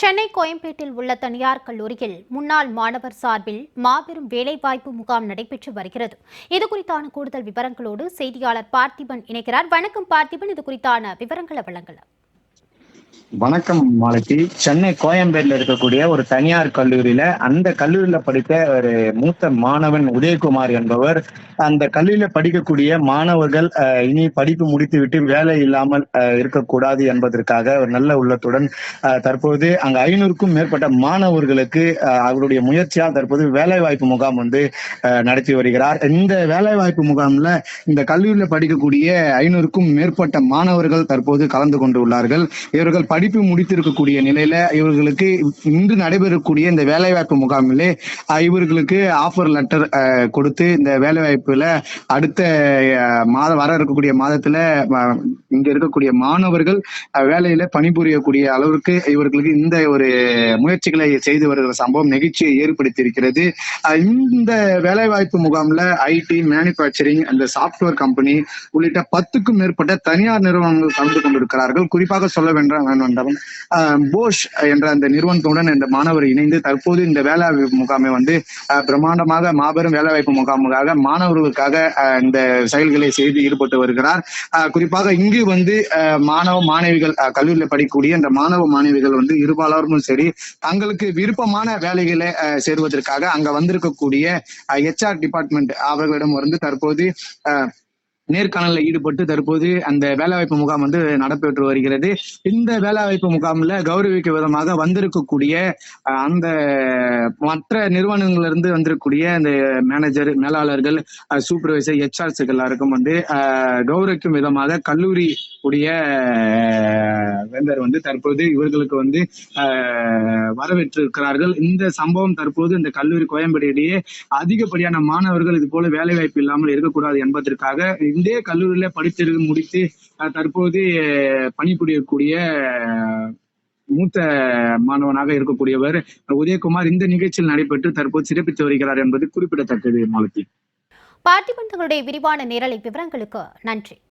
சென்னை கோயம்பேட்டில் உள்ள தனியார் கல்லூரியில் முன்னாள் மாணவர் சார்பில் மாபெரும் வேலைவாய்ப்பு முகாம் நடைபெற்று வருகிறது. இது குறித்தான கூடுதல் விவரங்களோடு செய்தியாளர் பார்த்திபன் இணைக்கிறார் வணக்கம் பார்த்திபன். இது குறித்தான விவரங்களை வழங்கலாம். வணக்கம் மாலதி. சென்னை கோயம்பேடுல இருக்கக்கூடிய ஒரு தனியார் கல்லூரியில அந்த கல்லூரியில படித்த ஒரு மூத்த மாணவன் உதயகுமார் என்பவர் அந்த கல்லூரியில படிக்கக்கூடிய மாணவர்கள் இனி படிப்பு முடித்துவிட்டு வேலை இல்லாமல் இருக்கக்கூடாது என்பதற்காக ஒரு நல்ல உள்ளத்துடன் தற்போது அங்க ஐநூறுக்கும் மேற்பட்ட மாணவர்களுக்கு அவருடைய முயற்சியால் தற்போது வேலை வாய்ப்பு முகாம் வந்து நடத்தி வருகிறார். இந்த வேலை வாய்ப்பு முகாம்ல இந்த கல்லூரியில படிக்கக்கூடிய ஐநூறுக்கும் மேற்பட்ட மாணவர்கள் தற்போது கலந்து கொண்டுள்ளார்கள் இவர்கள் படிப்பு முடித்திருக்கக்கூடிய நிலையில இவர்களுக்கு இன்று நடைபெறக்கூடிய இந்த வேலைவாய்ப்பு முகாமிலே இவர்களுக்கு ஆஃபர் லெட்டர் கொடுத்து இந்த வேலைவாய்ப்புல அடுத்த மாதம் வர இருக்கக்கூடிய மாதத்துல இங்க இருக்கக்கூடிய மாணவர்கள் வேலையில பணிபுரியக்கூடிய அளவிற்கு இவர்களுக்கு இந்த ஒரு முயற்சிகளை செய்து வருகிற சம்பவம் நெகிழ்ச்சியை ஏற்படுத்தியிருக்கிறது. இந்த வேலைவாய்ப்பு முகாம்ல ஐடி மேனுபேக்சரிங் அந்த சாப்ட்வேர் கம்பெனி உள்ளிட்ட பத்துக்கும் மேற்பட்ட தனியார் நிறுவனங்கள் கலந்து கொண்டிருக்கிறார்கள். குறிப்பாக சொல்ல வேண்டாம் வேண்டாம் போஷ் என்ற அந்த நிறுவனத்துடன் இந்த மாணவர் இணைந்து தற்போது இந்த வேலைவாய்ப்பு முகாமை வந்து பிரம்மாண்டமாக மாபெரும் வேலைவாய்ப்பு முகாமுக்காக மாணவர்களுக்காக இந்த செயல்களை செய்து ஈடுபட்டு வருகிறார். குறிப்பாக இங்கு வந்து அஹ், மாணவ மாணவிகள் அஹ், படிக்கக்கூடிய அந்த மாணவ மாணவிகள் வந்து இருபாலரும் சரி தங்களுக்கு விருப்பமான வேலைகளை அஹ், சேருவதற்காக அங்க வந்திருக்கக்கூடிய ஹெச்ஆர் டிபார்ட்மெண்ட் அவர்களிடம் வந்து தற்போது அஹ், நேர்காணலில் ஈடுபட்டு தற்போது அந்த வேலைவாய்ப்பு முகாம் வந்து நடைபெற்று வருகிறது. இந்த வேலைவாய்ப்பு முகாம்ல கௌரவிக்க விதமாக வந்திருக்கக்கூடிய அந்த மற்ற நிறுவனங்களிலிருந்து வந்திருக்கக்கூடிய அந்த மேனேஜர் மேலாளர்கள் சூப்பர்வைசர் ஹெச்ஆர்ஸ் எல்லாருக்கும் வந்து கௌரவிக்கும் விதமாக கல்லூரி உடைய வேந்தர் வந்து தற்போது இவர்களுக்கு வந்து வரவேற்றிருக்கிறார்கள். இந்த சம்பவம் தற்போது இந்த கல்லூரி கோயம்பேடியிடையே அதிகப்படியான மாணவர்கள் இது போல வேலை வாய்ப்பு இல்லாமல் இருக்கக்கூடாது என்பதற்காக இதே கல்லூரியில படித்து முடித்து தற்போது பணிபுரியக்கூடிய மூத்த மாணவனாக இருக்கக்கூடியவர் உதயகுமார் இந்த நிகழ்ச்சியில் நடைபெற்று தற்போது சிறப்பித்து வருகிறார் என்பது குறிப்பிடத்தக்கது மாலத்தி பார்த்திபன் தங்களுடைய விரிவான நேரலை விவரங்களுக்கு நன்றி.